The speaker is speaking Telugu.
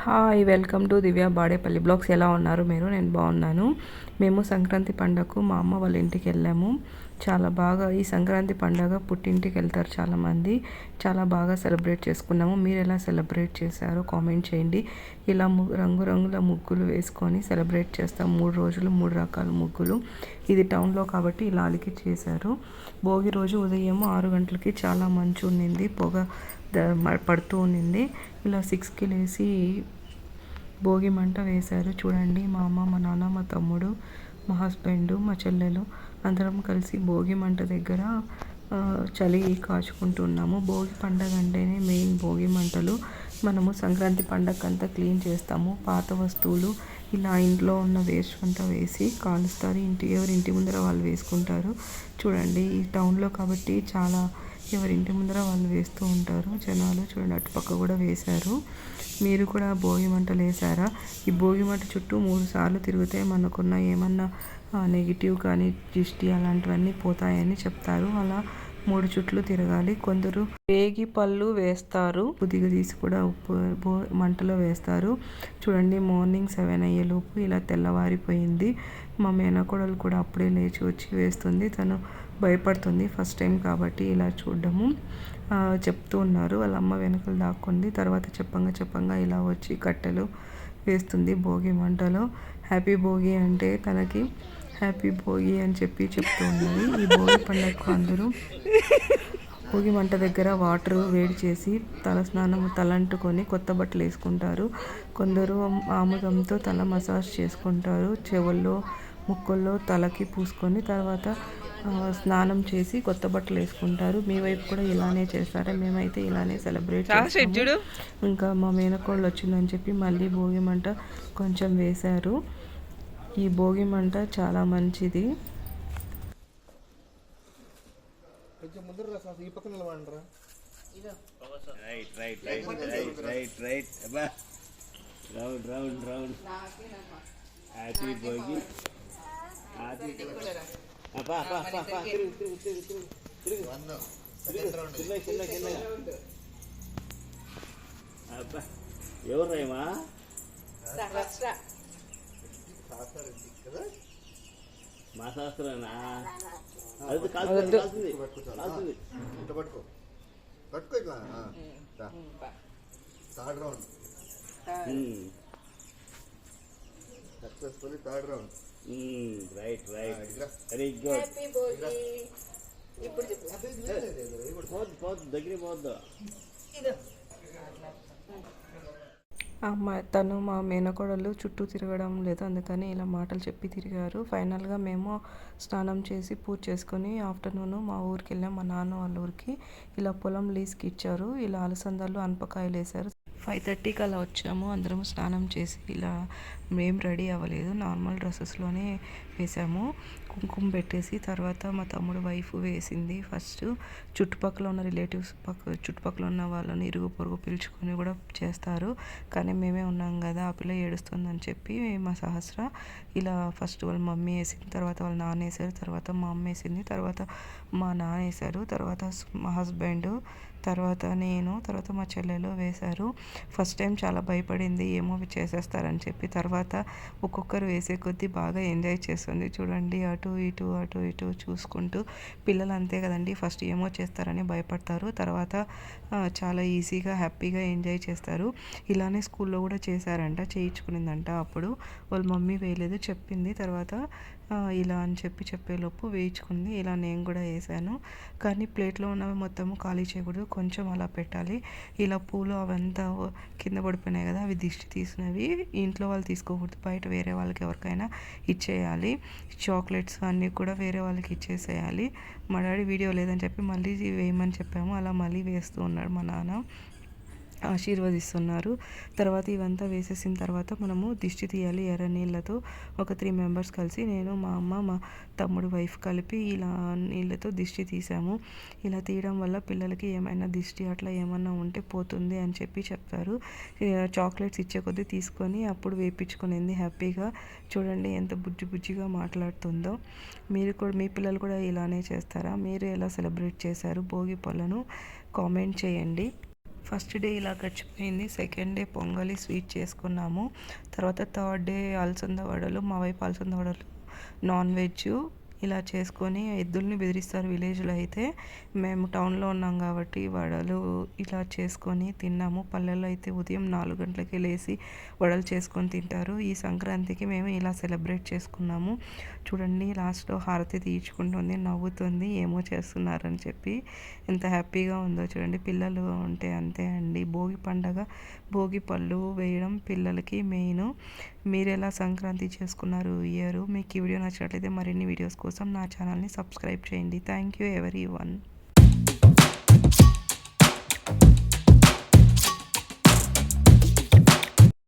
Hi welcome to Divya Badepalli blogs. ఎలా ఉన్నారు మీరు? నేను బాగున్నాను. మేము సంక్రాంతి పండగకు మా అమ్మ వాళ్ళ ఇంటికి వెళ్ళాము. చాలా బాగా ఈ సంక్రాంతి పండగ పుట్టింటికి వెళ్తారు చాలామంది. చాలా బాగా సెలబ్రేట్ చేసుకున్నాము. మీరు ఎలా సెలబ్రేట్ చేశారో కామెంట్ చేయండి. ఇలా ము రంగురంగుల ముగ్గులు వేసుకొని సెలబ్రేట్ చేస్తాం. మూడు రోజులు మూడు రకాల ముగ్గులు. ఇది టౌన్లో కాబట్టి ఇలా అలికి చేశారు. భోగి రోజు ఉదయం ఆరు గంటలకి చాలా మంచు ఉండింది. పొగ పడుతూ ఉండింది. ఇలా సిక్స్కి లేచి భోగి మంట వేశారు. చూడండి మా అమ్మ మా నాన్న మా తమ్ముడు మా హస్బెండ్ మా చెల్లెలు అందరం కలిసి భోగి మంట దగ్గర చలి కాచుకుంటున్నాము. భోగి పండగ అంటేనే మెయిన్ భోగి మంటలు. మనము సంక్రాంతి పండగ అంతా క్లీన్ చేస్తాము. పాత వస్తువులు ఇలా ఇంట్లో ఉన్న వేస్ట్ అంతా వేసి కాలుస్తారు. ఇంటి ఎవరి ఇంటి ముందర వాళ్ళు వేసుకుంటారు. చూడండి ఈ టౌన్లో కాబట్టి చాలా ఎవరి ఇంటి ముందర వాళ్ళు వేస్తూ ఉంటారు. జనాలు చూడండి అటుపక్క కూడా వేశారు. మీరు కూడా భోగి మంటలు వేసారా ఈ భోగి మంట చుట్టూ మూడు సార్లు తిరిగితే మనకున్న ఏమన్నా నెగిటివ్ కానీ దిష్టి అలాంటివన్నీ పోతాయని చెప్తారు. అలా మూడు చుట్లు తిరగాలి. కొందరు వేగి పళ్ళు వేస్తారు. కొద్దిగా తీసి కూడా ఉప్పు మంటలో వేస్తారు. చూడండి మార్నింగ్ సెవెన్ అయ్యేలోపు ఇలా తెల్లవారిపోయింది. మా మేనకోడలు కూడా అప్పుడే లేచి వచ్చి వేస్తుంది. తను భయపడుతుంది ఫస్ట్ టైం కాబట్టి ఇలా చూడడము. చెప్తూ ఉన్నారు. వాళ్ళ అమ్మ వెనకలు దాక్కుంది. తర్వాత చెప్పంగా చెప్పంగా ఇలా వచ్చి కట్టెలు వేస్తుంది భోగి మంటలో. హ్యాపీ భోగి అంటే తనకి హ్యాపీ భోగి అని చెప్పి చెప్తూ ఉన్నది. ఈ భోగి పండగకు అందరూ భోగి మంట దగ్గర వాటర్ వేడి చేసి తల స్నానం తలంటుకొని కొత్త బట్టలు వేసుకుంటారు. కొందరు ఆముదంతో తల మసాజ్ చేసుకుంటారు. చెవుల్లో ముక్కుల్లో తలకి పూసుకొని తర్వాత స్నానం చేసి కొత్త బట్టలు వేసుకుంటారు. మీ వైపు కూడా ఇలానే చేస్తారా? మేమైతే ఇలానే సెలబ్రేట్ చేస్తాము. ఇంకా మా మేనకోళ్ళు వచ్చిందని చెప్పి మళ్ళీ భోగి మంట కొంచెం వేశారు. ఈ భోగి మంట చాలా మంచిది. కొంచెం ముందర ఈ పక్కన నిలబడండిరా. Right right right right right right అబ్బా. Round round round happy Bhogi. Happy అబ్బా అబ్బా అబ్బా అబ్బా. తిరుగు తిరుగు తిరుగు తిరుగు. తిరుగు. వన్ తిరుగు. చిన్న చిన్న చిన్న అబ్బా. ఎవరు రేమా మా శాస్త్రనా అది పట్టుకో చాలా. కాల్తుంది ఇట్లా పట్టుకో. పట్టుకో ఇట్లా. Third round. Successfully third round. Right right. Very good పోద్దు పోద్దు దగ్గర పోద్దు అమ్మాయి తను మా మేనకోడలు చుట్టూ తిరగడం లేదు. అందుకని ఇలా మాటలు చెప్పి తిరిగారు. ఫైనల్గా మేము స్నానం చేసి పూజ చేసుకొని ఆఫ్టర్నూన్ మా ఊరికి వెళ్ళాం మా నాన్న వాళ్ళ ఊరికి ఇలా పొలం లీజ్కి ఇచ్చారు. ఇలా అలసందలు అనపకాయలు వేశారు. ఫైవ్ థర్టీకి అలా వచ్చాము. అందరం స్నానం చేసి ఇలా మేము రెడీ అవ్వలేదు. నార్మల్ డ్రెస్సెస్లోనే వేసాము కుంకుమ పెట్టేసి తర్వాత మా తమ్ముడు వైఫ్ వేసింది ఫస్ట్. చుట్టుపక్కల ఉన్న రిలేటివ్స్ పక్క చుట్టుపక్కల ఉన్న వాళ్ళని ఇరుగు పొరుగు పిలుచుకొని కూడా చేస్తారు. కానీ మేమే ఉన్నాం కదా ఆ పిల్ల ఏడుస్తుందని చెప్పి మా సహస్ర ఇలా ఫస్ట్ వాళ్ళ మమ్మీ వేసింది తర్వాత వాళ్ళ నాన్న వేసారు తర్వాత మా అమ్మ వేసింది తర్వాత మా నాన్న వేశారు తర్వాత మా హస్బెండ్ తర్వాత నేను తర్వాత మా చెల్లెలు వేశారు. ఫస్ట్ టైం చాలా భయపడింది ఏమో చేసేస్తారని చెప్పి తర్వాత ఒక్కొక్కరు వేసే కొద్దీ బాగా ఎంజాయ్ చేస్తుంది చూడండి అటు అటు ఇటు అటు ఇటు చూసుకుంటూ పిల్లలు అంతే కదండి. ఫస్ట్ ఏమో చేస్తారని భయపడతారు. తర్వాత చాలా ఈజీగా హ్యాపీగా ఎంజాయ్ చేస్తారు. ఇలానే స్కూల్లో కూడా చేశారంట చేయించుకునిందంట అప్పుడు. వాళ్ళ మమ్మీ వేయలేదు చెప్పింది. తర్వాత ఇలా అని చెప్పి చెప్పేలోపు వేయించుకుంది. ఇలా నేను కూడా వేసాను. కానీ ప్లేట్లో ఉన్నవి మొత్తము ఖాళీ చేయకూడదు. కొంచెం అలా పెట్టాలి. ఇలా పూలు అవంతా కింద పడిపోయినాయి కదా అవి దిష్టి తీసినవి. ఇంట్లో వాళ్ళు తీసుకోకూడదు. బయట వేరే వాళ్ళకి ఎవరికైనా ఇచ్చేయాలి. చాక్లెట్స్ అన్నీ కూడా వేరే వాళ్ళకి ఇచ్చేసేయాలి. మా డాడీ వీడియో లేదని చెప్పి మళ్ళీ వేయమని చెప్పాము. అలా మళ్ళీ వేస్తూ ఉన్నాడు మా నాన్న. ఆశీర్వదిస్తున్నారు. తర్వాత ఇవంతా వేసేసిన తర్వాత మనము దిష్టి తీయాలి ఎర్ర నీళ్ళతో. ఒక త్రీ మెంబర్స్ కలిసి నేను మా అమ్మ మా తమ్ముడు వైఫ్ కలిపి ఇలా నీళ్ళతో దిష్టి తీసాము. ఇలా తీయడం వల్ల పిల్లలకి ఏమైనా దిష్టి అట్లా ఏమన్నా ఉంటే పోతుంది అని చెప్పి చెప్తారు చాక్లెట్స్ ఇచ్చే కొద్దీ తీసుకొని అప్పుడు వేపించుకునింది హ్యాపీగా. చూడండి ఎంత బుజ్జి బుజ్జిగా మాట్లాడుతుందో. మీరు కూడా మీ పిల్లలు కూడా ఇలానే చేస్తారా? మీరు ఎలా సెలబ్రేట్ చేశారు భోగి పళ్ళను? కామెంట్ చేయండి. ఫస్ట్ డే ఇలా గడిచిపోయింది. సెకండ్ డే పొంగలి స్వీట్ చేసుకున్నాము. తర్వాత థర్డ్ డే అలసంద వడలు మా వైపు అలసంద వడలు నాన్ వెజ్ ఇలా చేసుకొని ఎద్దుల్ని బెదిరిస్తారు విలేజ్లో అయితే. మేము టౌన్లో ఉన్నాం కాబట్టి వడలు ఇలా చేసుకొని తిన్నాము. పల్లెల్లో అయితే ఉదయం నాలుగు గంటలకి లేచి వడలు చేసుకొని తింటారు. ఈ సంక్రాంతికి మేము ఇలా సెలబ్రేట్ చేసుకున్నాము. చూడండి లాస్ట్లో హారతి తీర్చుకుంటుంది నవ్వుతుంది ఏమో చేస్తున్నారని చెప్పి ఎంత హ్యాపీగా ఉందో చూడండి. పిల్లలు ఉంటే అంతే అండి. భోగి పండగ భోగి పళ్ళు వేయడం పిల్లలకి మెయిన్. మీరు ఎలా సంక్రాంతి చేసుకున్నారు ఈ ఇయర్? మీకు ఈ వీడియో నచ్చినట్లయితే మరిన్ని వీడియోస్ కోసం నా ఛానల్ని సబ్స్క్రైబ్ చేయండి. Thank you every one